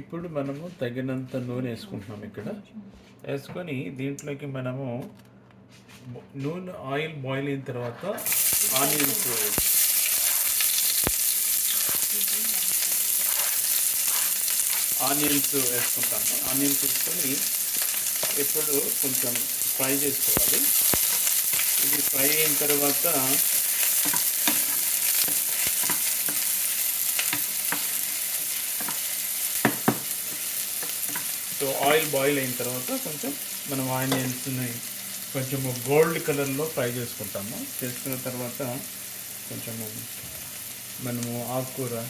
ఇప్పుడు మనము తగినంత నూనె వేసుకుంటున్నాం ఇక్కడ. వేసుకొని దీంట్లోకి మనము నూనె ఆయిల్ బాయిల్ అయిన తర్వాత ఆనియన్స్ ఆనియన్స్ వేసుకుంటాము. ఆనియన్స్ వేసుకొని ఇప్పుడు కొంచెం ఫ్రై చేసుకోవాలి. ఇది ఫ్రై అయిన తర్వాత సో ఆయిల్ బాయిల్ అయిన తర్వాత కొంచెం మనం ఆనియన్స్ని కొంచెం గోల్డ్ కలర్లో ఫ్రై చేసుకుంటాము. చేసుకున్న తర్వాత కొంచెము మనము ఆకుకూర.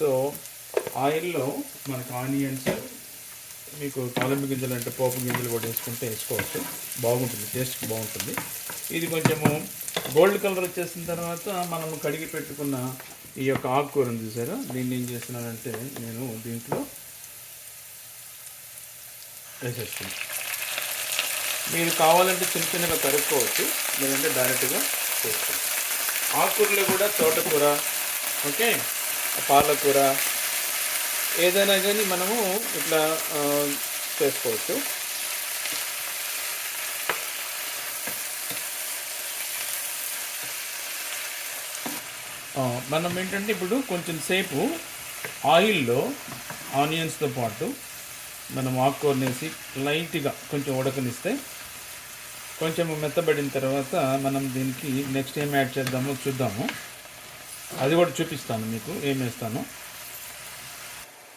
సో ఆయిల్లో మనకు ఆనియన్స్ మీకు తాలింపు గింజలు అంటే పోపు గింజలు కూడా వేసుకుంటే వేసుకోవచ్చు. బాగుంటుంది టేస్ట్ బాగుంటుంది. ఇది కొంచెము గోల్డ్ కలర్ వచ్చేసిన తర్వాత మనము కడిగి పెట్టుకున్న ఈ యొక్క ఆకుకూర ఉంది చూసారా? దీన్ని ఏం చేస్తున్నానంటే నేను దీంట్లో వేసేస్తున్నాను. మీరు కావాలంటే చిన్న చిన్నగా కరుక్కోవచ్చు లేదంటే డైరెక్ట్గా చేసుకోవచ్చు. ఆకుకూరలో కూడా తోటకూర ఓకే? పాలకూర ఏదైనా కానీ మనము ఇట్లా చేసుకోవచ్చు. మనం ఏంటంటే ఇప్పుడు కొంచెం సేపు ఆయిల్లో ఆనియన్స్తో పాటు మనం ఆకుకూరనేసి లైట్గా కొంచెం ఉడకనిస్తే కొంచెం మెత్తబడిన తర్వాత మనం దీనికి నెక్స్ట్ ఏం యాడ్ చేద్దామో చూద్దాము. అది కూడా చూపిస్తాను మీకు ఏం వేస్తాను.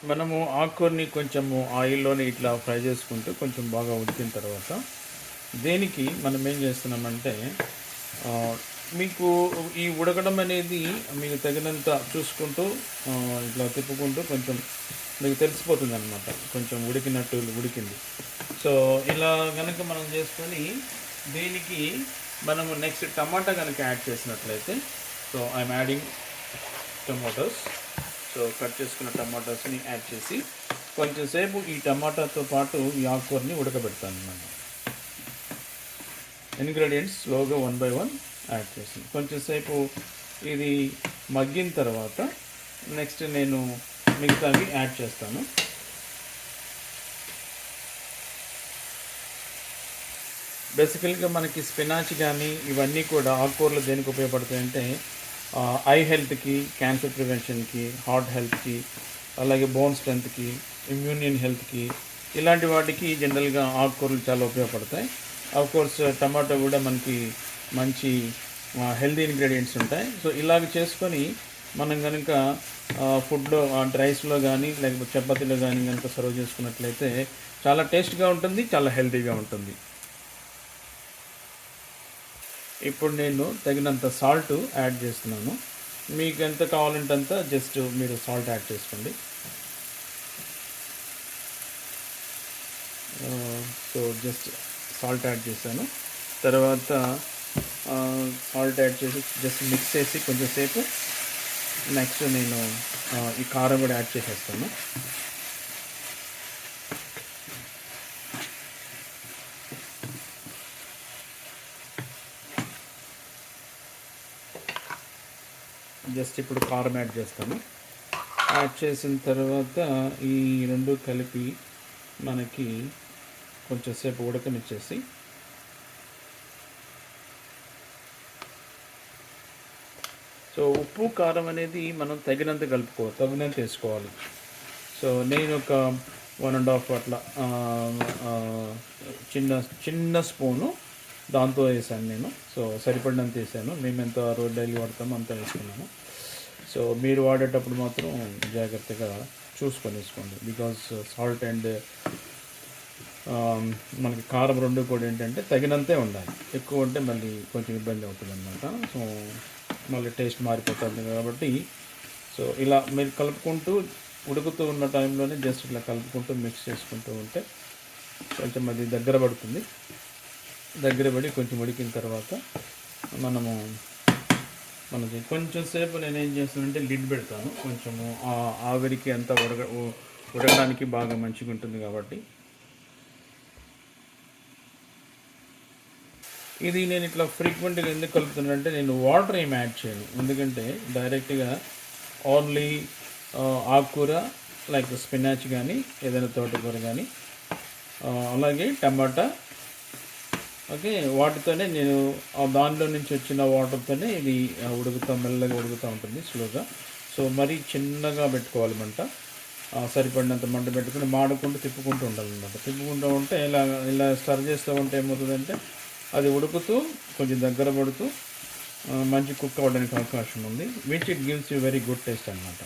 మనము ఆకుకూరని కొంచెము ఆయిల్లోనే ఇట్లా ఫ్రై చేసుకుంటూ కొంచెం బాగా ఉడికిన తర్వాత దేనికి మనం ఏం చేస్తున్నామంటే మీకు ఈ ఉడకడం అనేది మీకు తగినంత చూసుకుంటూ ఇట్లా తిప్పుకుంటూ కొంచెం మీకు తెలిసిపోతుంది అనమాట కొంచెం ఉడికినట్టు ఉడికింది. సో ఇలా కనుక మనం చేసుకొని దీనికి మనము నెక్స్ట్ టమాటా కనుక యాడ్ చేసినట్లయితే so I'm adding tomatoes so cut చేసుకున్న టమాటోస్ని యాడ్ చేసి కొంచెం సేపు ఈ టమాటాతో పాటు ఈ ఆకుకూరని ఉడకబెడతాను అన్నమాట. ఇంగ్రీడియంట్స్ స్లోగా వన్ బై వన్ యాడ్ చేసాను కొంచెం సేపు ఇది మగ్గిన తర్వాత నెక్స్ట్ నేను మిగతావి యాడ్ చేస్తాను. బేసికల్గా మనకి స్పినాచ్ కానీ ఇవన్నీ కూడా ఆకుకూరలు దేనికి ఉపయోగపడతాయంటే ఐ హెల్త్కి క్యాన్సర్ ప్రివెన్షన్కి హార్ట్ హెల్త్కి అలాగే బోన్ స్ట్రెంత్కి ఇమ్యూనియన్ హెల్త్కి ఇలాంటి వాటికి జనరల్గా ఆకుకూరలు చాలా ఉపయోగపడతాయి. ఆఫ్ కోర్స్ టమాటో కూడా మనకి మంచి హెల్దీ ఇంగ్రీడియంట్స్ ఉంటాయి. సో ఇలాగ చేసుకొని మనం కనుక ఫుడ్లో అంటే రైస్లో కానీ లేకపోతే చపాతీలో కానీ కనుక సర్వ్ చేసుకున్నట్లయితే చాలా టేస్ట్గా ఉంటుంది చాలా హెల్తీగా ఉంటుంది. ఇప్పుడు నేను తగినంత సాల్ట్ యాడ్ చేస్తున్నాను. మీకు ఎంత కావాలంటే అంత జస్ట్ మీరు సాల్ట్ యాడ్ చేసుకోండి. సో జస్ట్ సాల్ట్ యాడ్ చేశాను. తర్వాత సాల్ట్ యాడ్ చేసి జస్ట్ మిక్స్ చేసి కొంచెం సేపు. నెక్స్ట్ నేను ఈ కారం కూడా యాడ్ చేసేస్తాను. జస్ట్ ఇప్పుడు కారం యాడ్ చేస్తాము. యాడ్ చేసిన తర్వాత ఈ రెండు కలిపి మనకి కొంచెంసేపు ఉడకనిచ్చేసి సో ఉప్పు కారం అనేది మనం తగినంత కలుపుకో తగినంత వేసుకోవాలి. సో నేను ఒక వన్ అండ్ హాఫ్ అట్లా చిన్న చిన్న స్పూను దాంతో వేసాను నేను. సో సరిపడినంత వేసాను. మేము ఎంత రోజు డైలీ వాడతామో అంత వేసుకున్నాము. సో మీరు వాడేటప్పుడు మాత్రం జాగ్రత్తగా చూసుకొని వేసుకోండి బికాస్ సాల్ట్ అండ్ um, మనకి కారం రెండు కూడా ఏంటంటే తగినంతే ఉండాలి. ఎక్కువ ఉంటే మళ్ళీ కొంచెం ఇబ్బంది అవుతుంది అనమాట సో మళ్ళీ టేస్ట్ మారిపోతుంది కాబట్టి. సో ఇలా మీరు కలుపుకుంటూ ఉడుకుతూ ఉన్న టైంలోనే జస్ట్ ఇట్లా కలుపుకుంటూ మిక్స్ చేసుకుంటూ ఉంటే కొంచెం అది దగ్గర పడుతుంది. దగ్గర పడి కొంచెం ఉడికిన తర్వాత మనము మనకి కొంచెం సేపు నేను ఏం చేస్తానంటే లిడ్ పెడతాను. కొంచెము ఆవిరికి అంతా ఉడక ఉడకడానికి బాగా మంచిగా ఉంటుంది కాబట్టి. ఇది నేను ఇట్లా ఫ్రీక్వెంట్గా ఎందుకు కలుపుతున్నానంటే నేను వాటర్ ఏం యాడ్ చేయను. ఎందుకంటే డైరెక్ట్గా ఓన్లీ ఆకుకూర లైక్ స్పినాచ్ కానీ ఏదైనా తోటకూర కానీ అలాగే టమాటా ఓకే వాటితోనే నేను ఆ దానిలో నుంచి వచ్చిన వాటర్తోనే ఇది ఉడుకుతా మెల్లగా ఉడుకుతూ ఉంటుంది స్లోగా. సో మరీ చిన్నగా పెట్టుకోవాలి మంట. సరిపడినంత మంట పెట్టుకుని మాడుకుంటూ తిప్పుకుంటూ ఉండాలన్నమాట. తిప్పుకుంటూ ఉంటే ఇలా ఇలా స్టర్ చేస్తూ ఉంటే ఏమవుతుందంటే అది ఉడుకుతూ కొంచెం దగ్గర పడుతూ మంచి కుక్ అవ్వడానికి అవకాశం ఉంది. Which it gives you very good taste అనమాట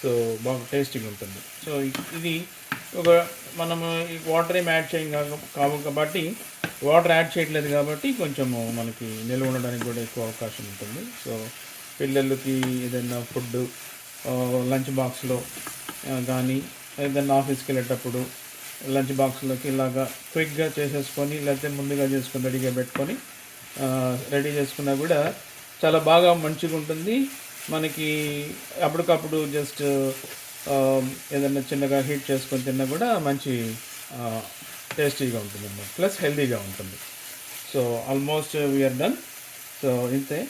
సో బాగా టేస్టీగా ఉంటుంది. సో ఇది ఒక మనము ఈ వాటర్ ఏం యాడ్ చేయం కావు కాబట్టి వాటర్ యాడ్ చేయట్లేదు కాబట్టి కొంచెము మనకి నిల్వ ఉండడానికి కూడా ఎక్కువ అవకాశం ఉంటుంది. సో పిల్లలకి ఏదైనా ఫుడ్ లంచ్ బాక్స్లో కానీ ఏదైనా ఆఫీస్కి వెళ్ళేటప్పుడు లంచ్ బాక్స్లోకి ఇలాగా క్విక్గా చేసేసుకొని లేకపోతే ముందుగా చేసుకొని రెడీగా పెట్టుకొని రెడీ చేసుకున్నా కూడా చాలా బాగా మంచిగా ఉంటుంది మనకి అప్పటికప్పుడు జస్ట్ ఏదైనా చిన్నగా హీట్ చేసుకొని తిన్నా కూడా మంచి టేస్టీగా ఉంటుంది అన్నమాట ప్లస్ హెల్దీగా ఉంటుంది. So almost we are done so ఇంతే.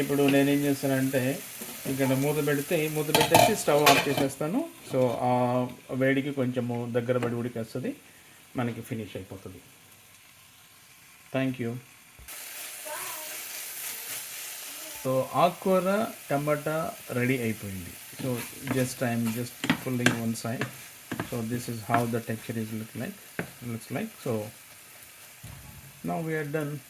ఇప్పుడు నేనేం చేస్తానంటే ఇక్కడ మూత పెడితే మూత పెట్టేసి స్టవ్ ఆఫ్ చేసేస్తాను. సో ఆ వేడికి కొంచెము దగ్గర పడి ఉడికేస్తుంది. మనకి ఫినిష్ అయిపోతుంది. థ్యాంక్ యూ సో ఆకుకూర టమాటా రెడీ అయిపోయింది. so just I'm just pulling one side. So this is how the texture is look like looks like. So now we are done.